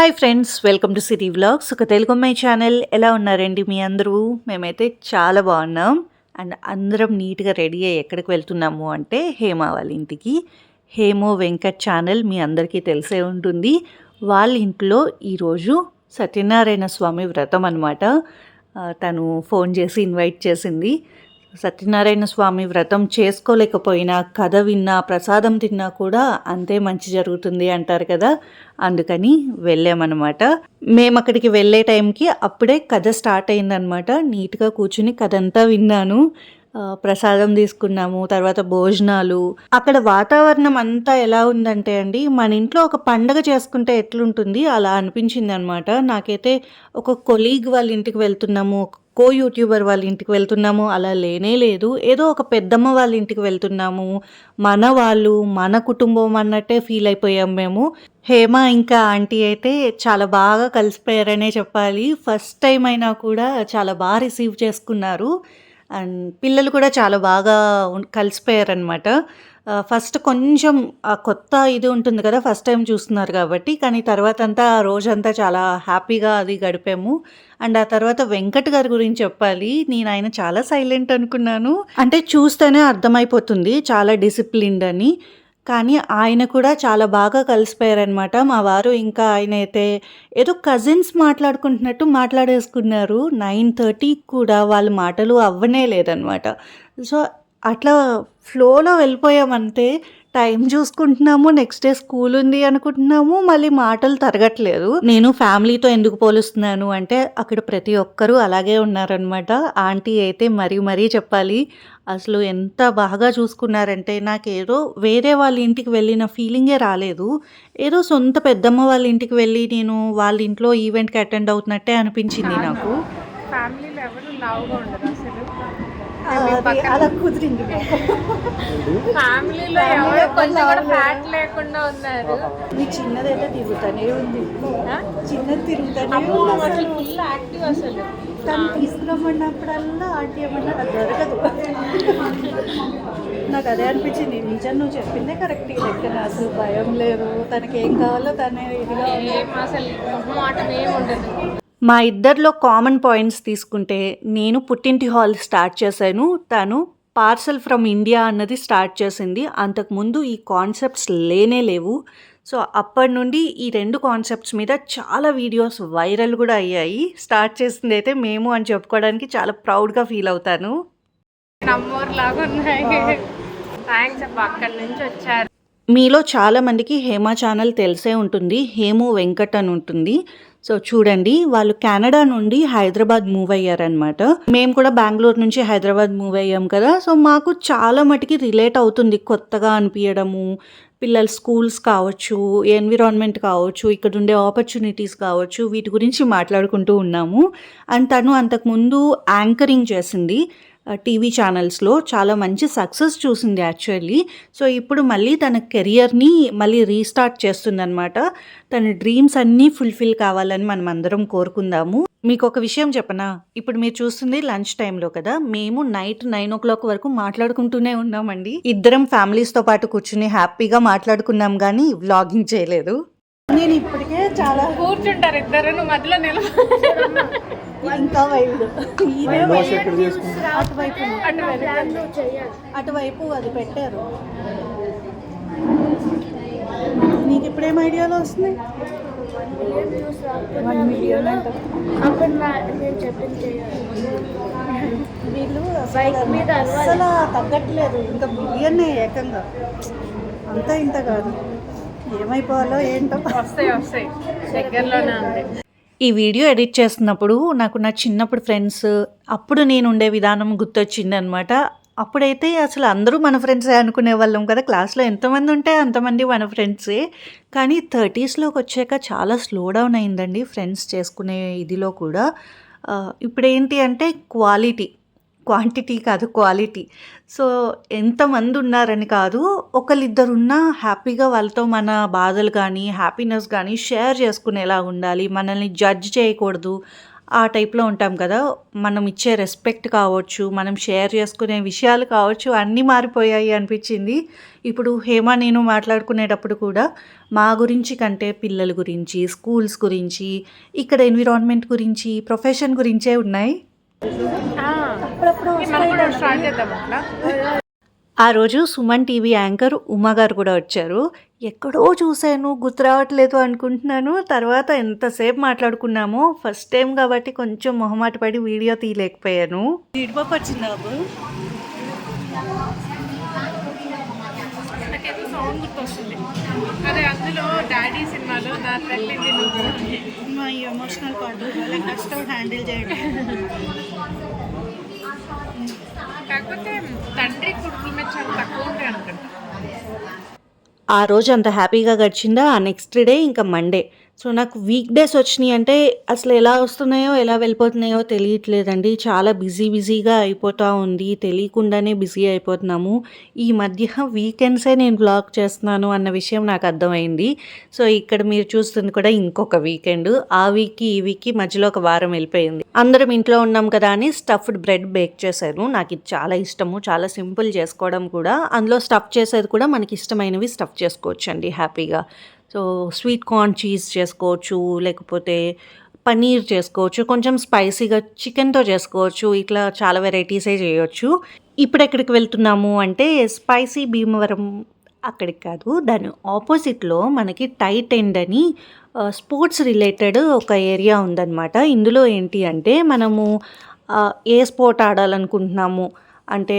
Hi friends welcome to city vlogs ఒక తెలుగు అమ్మాయి channel ఎలా ఉన్నారండి మీ అందరూ? మేమైతే చాలా బాగున్నాం. అండ్ అందరం నీట్గా రెడీ అయ్యి ఎక్కడికి వెళ్తున్నాము అంటే హేమ వాళ్ళ ఇంటికి. హేమో వెంకట్ ఛానల్ మీ అందరికీ తెలిసే ఉంటుంది. వాళ్ళ ఇంట్లో ఈరోజు సత్యనారాయణ స్వామి వ్రతం అనమాట తను ఫోన్ చేసి ఇన్వైట్ చేసింది. సత్యనారాయణ స్వామి వ్రతం చేసుకోలేకపోయినా కథ విన్నా ప్రసాదం తిన్నా కూడా అంతే మంచి జరుగుతుంది అంటారు కదా. అందుకని వెళ్ళామన్నమాట. మేము అక్కడికి వెళ్ళే టైంకి అప్పుడే కథ స్టార్ట్ అయిందనమాట నీట్గా కూర్చుని కథ అంతా విన్నాను. ప్రసాదం తీసుకున్నాము తర్వాత భోజనాలు. అక్కడ వాతావరణం అంతా ఎలా ఉందంటే అండి మన ఇంట్లో ఒక పండగ చేసుకుంటే ఎట్లుంటుంది? అలా అనిపించింది అనమాట నాకైతే ఒక కొలీగ్ వాళ్ళ ఇంటికి వెళ్తున్నాము కో యూట్యూబర్ వాళ్ళ ఇంటికి వెళ్తున్నాము అలా లేనే లేదు. ఏదో ఒక పెద్దమ్మ వాళ్ళ ఇంటికి వెళ్తున్నాము. మన వాళ్ళు మన కుటుంబం అన్నట్టే ఫీల్ అయిపోయాం మేము. హేమ ఇంకా ఆంటీ అయితే చాలా బాగా కలిసిపోయారనే చెప్పాలి. ఫస్ట్ టైం అయినా కూడా చాలా బాగా రిసీవ్ చేసుకున్నారు. అండ్ పిల్లలు కూడా చాలా బాగా కలిసిపోయారనమాట ఫస్ట్ కొంచెం ఆ కొత్త ఇది ఉంటుంది కదా ఫస్ట్ టైం చూస్తున్నారు కాబట్టి కానీ తర్వాత అంతా ఆ రోజంతా చాలా హ్యాపీగా అది గడిపాము. అండ్ ఆ తర్వాత వెంకట్ గారి గురించి చెప్పాలి నేను ఆయన చాలా సైలెంట్ అనుకున్నాను. అంటే చూస్తేనే అర్థమైపోతుంది చాలా డిసిప్లిన్డ్ అని. కానీ ఆయన కూడా చాలా బాగా కలిసిపోయారనమాట మా వారు ఇంకా ఆయన అయితే ఏదో కజిన్స్ మాట్లాడుకుంటున్నట్టు మాట్లాడేసుకున్నారు. నైన్ థర్టీకి కూడా వాళ్ళ మాటలు అవ్వనే లేదనమాట సో అట్లా ఫ్లోలో వెళ్ళిపోయామంతే టైం చూసుకుంటున్నాము నెక్స్ట్ డే స్కూల్ ఉంది అనుకుంటున్నాము మళ్ళీ మాటలు తరగట్లేదు. నేను ఫ్యామిలీతో ఎందుకు పోలుస్తున్నాను అంటే అక్కడ ప్రతి ఒక్కరూ అలాగే ఉన్నారనమాట ఆంటీ అయితే మరీ మరీ చెప్పాలి అసలు ఎంత బాగా చూసుకున్నారంటే నాకేదో వేరే వాళ్ళ ఇంటికి వెళ్ళిన ఫీలింగే రాలేదు. ఏదో సొంత పెద్దమ్మ వాళ్ళ ఇంటికి వెళ్ళి నేను వాళ్ళ ఇంట్లో ఈవెంట్కి అటెండ్ అవుతున్నట్టే అనిపించింది నాకు. ఫ్యామిలీలో ఎవరు లావుగా అసలు అలా కుదిరింది. ఫ్యామిలీలో ఎవరు కొంచెం కూడా ఫ్యాట్ లేకుండా ఉన్నారు. నీ చిన్నదైతే తిరుగుతానే ఉంది? చిన్నది తిరుగుతానే అసలు ఫుల్ యాక్టివ్ అసలు. తను తీసుకురమ్మన్నప్పుడల్లా ఆంటీ ఏమన్నా నాకు దొరకదు నాకు అదే అనిపించింది. నిజం నువ్వు చెప్పిందే కరెక్ట్ లెక్కన. అసలు భయం లేదు. తనకి ఏం కావాలో తనే ఇదిగా ఏం అసలు మాట ఏం ఉండదు. మా ఇద్దరిలో కామన్ పాయింట్స్ తీసుకుంటే నేను పుట్టింటి హాల్ స్టార్ట్ చేశాను తను పార్సల్ ఫ్రమ్ ఇండియా అన్నది స్టార్ట్ చేసింది. అంతకుముందు ఈ కాన్సెప్ట్స్ లేనే లేవు. సో అప్పటి నుండి ఈ రెండు కాన్సెప్ట్స్ మీద చాలా వీడియోస్ వైరల్ కూడా అయ్యాయి. స్టార్ట్ చేసింది అయితే మేము అని చెప్పుకోవడానికి చాలా ప్రౌడ్గా ఫీల్ అవుతాను. లాగా ఉన్నాయి. థ్యాంక్స్ అప్ప అక్కడి నుంచి వచ్చారు. మీలో చాలా మందికి హేమ ఛానల్ తెలిసే ఉంటుంది. హేము వెంకట్ అని ఉంటుంది. సో చూడండి వాళ్ళు కెనడా నుండి హైదరాబాద్ మూవ్ అయ్యారనమాట మేము కూడా బెంగళూరు నుంచి హైదరాబాద్ మూవ్ అయ్యాం కదా సో మాకు చాలా మటుకి రిలేట్ అవుతుంది కొత్తగా అనిపించడము. పిల్లల స్కూల్స్ కావచ్చు ఎన్విరాన్మెంట్ కావచ్చు ఇక్కడ ఉండే ఆపర్చునిటీస్ కావచ్చు వీటి గురించి మాట్లాడుకుంటూ ఉన్నాము. అండ్ తను అంతకుముందు యాంకరింగ్ చేసింది. టీవీ ఛానల్స్లో చాలా మంచి సక్సెస్ చూసింది యాక్చువల్లీ. సో ఇప్పుడు మళ్ళీ తన కెరియర్ని మళ్ళీ రీస్టార్ట్ చేస్తుందనమాట తన డ్రీమ్స్ అన్నీ ఫుల్ఫిల్ కావాలని మనం అందరం కోరుకుందాము. మీకు ఒక విషయం చెప్పనా? ఇప్పుడు మీరు చూస్తుంది లంచ్ టైంలో కదా మేము నైట్ నైన్ ఓ క్లాక్ వరకు మాట్లాడుకుంటూనే ఉన్నామండి. ఇద్దరం ఫ్యామిలీస్తో పాటు కూర్చుని హ్యాపీగా మాట్లాడుకున్నాం కానీ వ్లాగింగ్ చేయలేదు. నేను ఇప్పటికే చాలా కూర్చుంటారు ఇద్దరు నువ్వు మధ్యలో నిలబడి ఇంకా వైల్డ్. అటువైపు. అటువైపు. అది పెట్టారు. నీకు ఇప్పుడేం ఐడియాలో వన్ మిలియన్ చేయాలి వీళ్ళు అసలు తగ్గట్లేదు. ఇంకా మిలియన్ ఏకంగా. అంతా ఇంత కాదు. ఏమైపోవాలో ఏంటో. వస్తాయి వస్తాయి. దగ్గరలోనే ఉంది. ఈ వీడియో ఎడిట్ చేస్తున్నప్పుడు నాకు నా చిన్నప్పుడు ఫ్రెండ్స్ అప్పుడు నేను ఉండే విధానం గుర్తొచ్చింది అనమాట అప్పుడైతే అసలు అందరూ మన ఫ్రెండ్సే అనుకునే వాళ్ళం కదా. క్లాస్లో ఎంతమంది ఉంటే అంతమంది మన ఫ్రెండ్సే. కానీ థర్టీస్లోకి వచ్చాక చాలా స్లో డౌన్ అయిందండి ఫ్రెండ్స్ చేసుకునే ఇదిలో కూడా. ఆ, ఇప్పుడు ఏంటి అంటే క్వాలిటీ. క్వాంటిటీ కాదు క్వాలిటీ సో ఎంతమంది ఉన్నారని కాదు ఒకరిద్దరు ఉన్నా హ్యాపీగా వాళ్ళతో మన బాధలు కానీ హ్యాపీనెస్ కానీ షేర్ చేసుకునేలా ఉండాలి. మనల్ని జడ్జ్ చేయకూడదు. ఆ టైప్లో ఉంటాం కదా. మనం ఇచ్చే రెస్పెక్ట్ కావచ్చు మనం షేర్ చేసుకునే విషయాలు కావచ్చు అన్నీ మారిపోయాయి అనిపించింది. ఇప్పుడు హేమ నేను మాట్లాడుకునేటప్పుడు కూడా మా గురించి కంటే పిల్లల గురించి స్కూల్స్ గురించి ఇక్కడ ఎన్విరాన్మెంట్ గురించి ప్రొఫెషన్ గురించే ఉన్నాయి. స్టార్ట్ చేద్దాం అట్లా. ఆ రోజు సుమన్ టీవీ యాంకర్ ఉమా గారు కూడా వచ్చారు. ఎక్కడో చూశాను గుర్తు రావట్లేదు అనుకుంటున్నాను. తర్వాత ఎంతసేపు మాట్లాడుకున్నామో ఫస్ట్ టైం కాబట్టి కొంచెం మొహమాట పడి వీడియో తీయలేకపోయాను. జీడిపప్పు వచ్చింది బాబు? నాకేదో సౌండ్ గుర్తొస్తుంది. అదే అందులో డాడీ సినిమాలో నా తల్లింది నువ్వు. మా ఎమోషనల్ పార్ట్ వాళ్ళ కష్టం హ్యాండిల్ చేయడం కాకపోతే తండ్రి కొడుకుల మీద చాలా తక్కువ ఉంటాయి అనుకుంటా. ఆ రోజు అంత హ్యాపీగా గడిచిందా? ఆ నెక్స్ట్ డే ఇంకా మండే సో నాకు వీక్ డేస్ వచ్చినాయి అంటే అసలు ఎలా వస్తున్నాయో ఎలా వెళ్ళిపోతున్నాయో తెలియట్లేదండి. చాలా బిజీ బిజీగా అయిపోతూ ఉంది. తెలియకుండానే బిజీ అయిపోతున్నాము. ఈ మధ్య వీకెండ్సే నేను బ్లాగ్ చేస్తున్నాను అన్న విషయం నాకు అర్థమైంది. సో ఇక్కడ మీరు చూస్తుంది కూడా ఇంకొక వీకెండ్ ఆ వీక్కి ఈ వీక్కి మధ్యలో ఒక వారం వెళ్ళిపోయింది. అందరం ఇంట్లో ఉన్నాం కదా అని స్టఫ్డ్ బ్రెడ్ బేక్ చేశాను నాకు ఇది చాలా ఇష్టము. చాలా సింపుల్ చేసుకోవడం కూడా. అందులో స్టఫ్ చేసేది కూడా మనకి ఇష్టమైనవి స్టఫ్ చేసుకోవచ్చు అండి హ్యాపీగా సో స్వీట్ కార్న్ చీజ్ చేసుకోవచ్చు లేకపోతే పనీర్ చేసుకోవచ్చు కొంచెం స్పైసీగా చికెన్తో చేసుకోవచ్చు ఇట్లా చాలా వెరైటీసే చేయొచ్చు. ఇప్పుడు ఎక్కడికి వెళ్తున్నాము అంటే స్పైసీ భీమవరం అక్కడికి కాదు దాని ఆపోజిట్లో మనకి టైట్ ఎండ్ అని స్పోర్ట్స్ రిలేటెడ్ ఒక ఏరియా ఉందన్నమాట. ఇందులో ఏంటి అంటే మనము ఏ స్పోర్ట్ ఆడాలనుకుంటున్నాము అంటే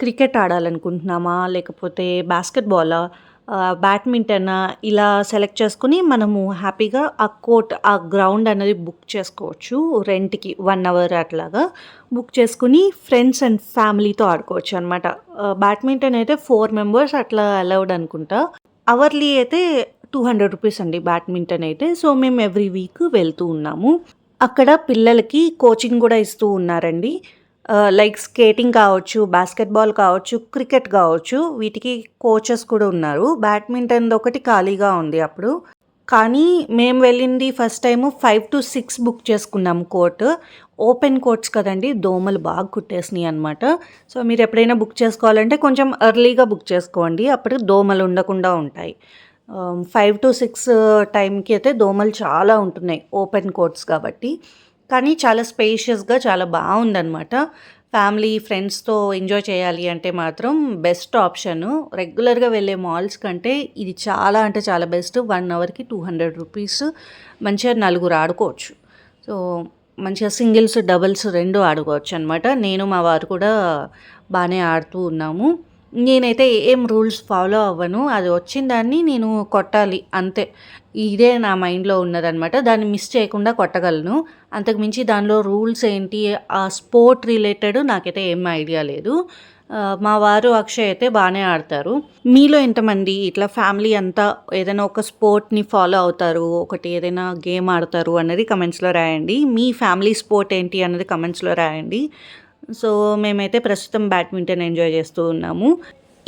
క్రికెట్ ఆడాలనుకుంటున్నామా లేకపోతే బాస్కెట్బాలా బ్యాడ్మింటన్ ఇలా సెలెక్ట్ చేసుకుని మనము హ్యాపీగా ఆ కోర్ట్ ఆ గ్రౌండ్ అనేది బుక్ చేసుకోవచ్చు రెంట్కి వన్ అవర్ అట్లాగా. బుక్ చేసుకుని ఫ్రెండ్స్ అండ్ ఫ్యామిలీతో ఆడుకోవచ్చు అనమాట బ్యాడ్మింటన్ అయితే ఫోర్ మెంబర్స్ అట్లా అలౌడ్ అనుకుంటా. అవర్లీ అయితే టూ హండ్రెడ్ రూపీస్ అండి బ్యాడ్మింటన్ అయితే. సో మేము ఎవ్రీ వీక్ వెళ్తూ ఉన్నాము. అక్కడ పిల్లలకి కోచింగ్ కూడా ఇస్తూ ఉన్నారండి. లైక్ స్కేటింగ్ కావచ్చు బాస్కెట్బాల్ కావచ్చు క్రికెట్ కావచ్చు వీటికి కోచెస్ కూడా ఉన్నారు. బ్యాడ్మింటన్ ఒకటి ఖాళీగా ఉంది అప్పుడు. కానీ మేము వెళ్ళింది first time five to six book చేసుకున్నాం కోర్ట్ ఓపెన్ కోర్ట్స్ కదండి దోమలు బాగా కుట్టేసినాయి అనమాట సో మీరు ఎప్పుడైనా బుక్ చేసుకోవాలంటే కొంచెం ఎర్లీగా బుక్ చేసుకోండి. అప్పుడు దోమలు ఉండకుండా ఉంటాయి. ఫైవ్ టు సిక్స్ టైంకి అయితే దోమలు చాలా ఉంటున్నాయి ఓపెన్ కోర్ట్స్ కాబట్టి. కానీ చాలా స్పేషియస్గా చాలా బాగుందనమాట ఫ్యామిలీ ఫ్రెండ్స్తో ఎంజాయ్ చేయాలి అంటే మాత్రం బెస్ట్ ఆప్షను రెగ్యులర్గా వెళ్ళే మాల్స్ కంటే ఇది చాలా అంటే చాలా బెస్ట్ వన్ అవర్కి టూ హండ్రెడ్ రూపీస్ మంచిగా నలుగురు ఆడుకోవచ్చు. సో మంచిగా సింగిల్స్ డబుల్స్ రెండు ఆడుకోవచ్చు అనమాట నేను మా వారు కూడా బాగానే ఆడుతూ ఉన్నాము. నేనైతే ఏం రూల్స్ ఫాలో అవ్వను. అది వచ్చిన దాన్ని నేను కొట్టాలి. అంతే. ఇదే నా మైండ్లో ఉన్నదనమాట దాన్ని మిస్ చేయకుండా కొట్టగలను. అంతకుమించి దానిలో రూల్స్ ఏంటి? ఆ స్పోర్ట్ రిలేటెడ్ నాకైతే ఏం ఐడియా లేదు. మా వారు అక్షయ్ అయితే బాగానే ఆడతారు. మీలో ఎంతమంది? ఇట్లా ఫ్యామిలీ అంతా ఏదైనా ఒక స్పోర్ట్ని ఫాలో అవుతారు? ఒకటి ఏదైనా గేమ్ ఆడతారు అన్నది కమెంట్స్లో రాయండి. మీ ఫ్యామిలీ స్పోర్ట్ ఏంటి అన్నది కమెంట్స్లో రాయండి. సో మేమైతే ప్రస్తుతం బ్యాడ్మింటన్ ఎంజాయ్ చేస్తూ ఉన్నాము.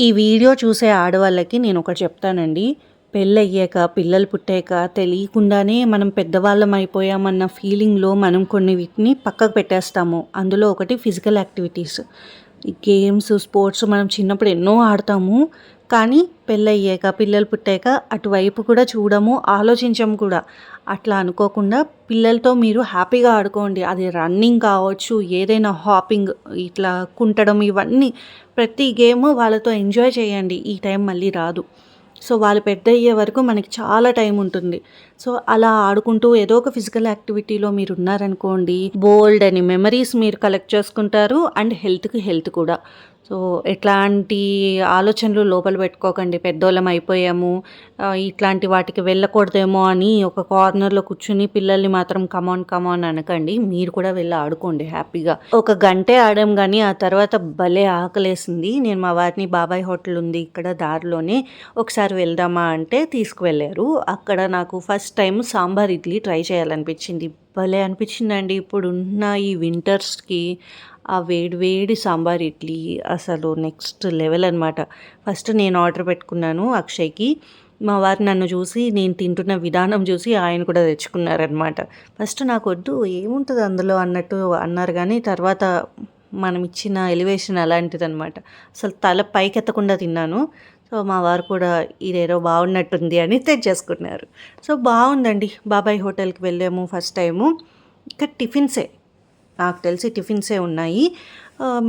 ఈ వీడియో చూసే ఆడవాళ్ళకి నేను ఒకటి చెప్తానండి. పెళ్ళయ్యాక పిల్లలు పుట్టాక తెలియకుండానే మనం పెద్దవాళ్ళం అయిపోయామన్న ఫీలింగ్లో మనం కొన్ని వీటిని పక్కకు పెట్టేస్తాము. అందులో ఒకటి ఫిజికల్ యాక్టివిటీస్. ఈ గేమ్స్ స్పోర్ట్స్ మనం చిన్నప్పుడు ఎన్నో ఆడతాము. కానీ పెళ్ళయ్యాక పిల్లలు పుట్టాక అటువైపు కూడా చూడము ఆలోచించము కూడా. అట్లా అనుకోకుండా పిల్లలతో మీరు హ్యాపీగా ఆడుకోండి. అది రన్నింగ్ కావచ్చు ఏదైనా హాపింగ్ ఇట్లా కుంటడం ఇవన్నీ ప్రతి గేమ్ వాళ్ళతో ఎంజాయ్ చేయండి. ఈ టైం మళ్ళీ రాదు. సో వాళ్ళు పెద్ద అయ్యే వరకు మనకి చాలా టైం ఉంటుంది. సో అలా ఆడుకుంటూ ఏదో ఒక ఫిజికల్ యాక్టివిటీలో మీరు ఉన్నారనుకోండి బోల్డ్ అని మెమరీస్ మీరు కలెక్ట్ చేసుకుంటారు అండ్ హెల్త్కి హెల్త్ కూడా. సో ఎట్లాంటి ఆలోచనలు లోపల పెట్టుకోకండి. పెద్దోళ్ళం అయిపోయాము ఇట్లాంటి వాటికి వెళ్ళకూడదేమో అని ఒక కార్నర్లో కూర్చుని పిల్లల్ని మాత్రం కమాన్ కమాన్ అనకండి. మీరు కూడా వెళ్ళి ఆడుకోండి హ్యాపీగా. ఒక గంటే ఆడాం కానీ ఆ తర్వాత భలే ఆకలేసింది. నేను మా వారిని బాబాయ్ హోటల్ ఉంది ఇక్కడ దారిలోనే. ఒకసారి వెళ్దామా అంటే తీసుకువెళ్ళారు. అక్కడ నాకు first time sambar idli try చేయాలనిపించింది. భలే అనిపించిందండి. ఇప్పుడున్న ఈ వింటర్స్కి ఆ వేడి వేడి సాంబార్ ఇడ్లీ అసలు నెక్స్ట్ లెవెల్ అనమాట ఫస్ట్ నేను ఆర్డర్ పెట్టుకున్నాను అక్షయ్కి. మా వారు నన్ను చూసి నేను తింటున్న విధానం చూసి ఆయన కూడా తెచ్చుకున్నారనమాట ఫస్ట్ నాకు వద్దు ఏముంటుంది అందులో అన్నట్టు అన్నారు కానీ తర్వాత మనం ఇచ్చిన ఎలివేషన్ అలాంటిదన్నమాట. అసలు తల పైకెత్తకుండా తిన్నాను. సో మా వారు కూడా ఇదేదో బాగున్నట్టుంది అని తెచ్చేసుకున్నారు. సో బాగుందండి. బాబాయ్ హోటల్కి వెళ్ళాము ఫస్ట్ టైము. ఇక్కడ టిఫిన్సే. నాకు తెలిసి టిఫిన్సే ఉన్నాయి.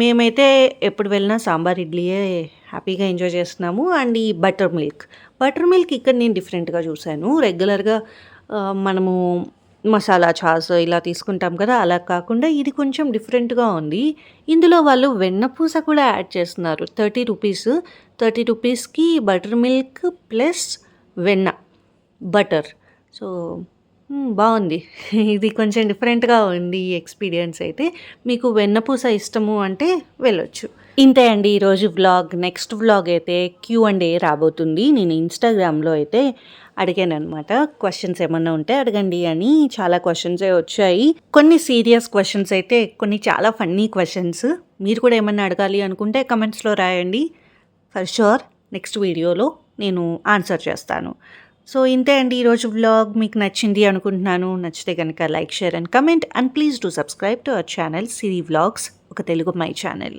మేమైతే ఎప్పుడు వెళ్ళినా సాంబార్ ఇడ్లీయే హ్యాపీగా ఎంజాయ్ చేస్తున్నాము. అండ్ ఈ బటర్ మిల్క్. బటర్ మిల్క్ ఇక్కడ నేను డిఫరెంట్గా చూశాను. రెగ్యులర్గా మనము మసాలా చాస్ ఇలా తీసుకుంటాం కదా అలా కాకుండా ఇది కొంచెం డిఫరెంట్గా ఉంది. ఇందులో వాళ్ళు వెన్నపూస కూడా యాడ్ చేస్తున్నారు. Thirty rupees. థర్టీ రూపీస్కి బటర్ మిల్క్ ప్లస్ వెన్న బటర్. సో బాగుంది. ఇది కొంచెం డిఫరెంట్గా ఉంది ఈ ఎక్స్పీరియన్స్ అయితే. మీకు వెన్నపూస ఇష్టము అంటే వెళ్ళొచ్చు. ఇంతే అండి ఈరోజు వ్లాగ్ నెక్స్ట్ వ్లాగ్ అయితే క్యూ అండ్ ఏ రాబోతుంది. నేను ఇన్స్టాగ్రామ్లో అయితే అడిగాను అనమాట క్వశ్చన్స్ ఏమన్నా ఉంటే అడగండి అని. చాలా క్వశ్చన్సే వచ్చాయి. కొన్ని సీరియస్ క్వశ్చన్స్ అయితే కొన్ని చాలా ఫన్నీ క్వశ్చన్స్ మీరు కూడా ఏమన్నా అడగాలి అనుకుంటే కమెంట్స్లో రాయండి. ఫర్ షూర్ నెక్స్ట్ వీడియోలో నేను ఆన్సర్ చేస్తాను. సో ఇంతే అండి ఈరోజు వ్లాగ్ మీకు నచ్చింది అనుకుంటున్నాను. నచ్చితే కనుక like share and comment and please do subscribe to our channel Siri vlogs ఒక Telugu my channel.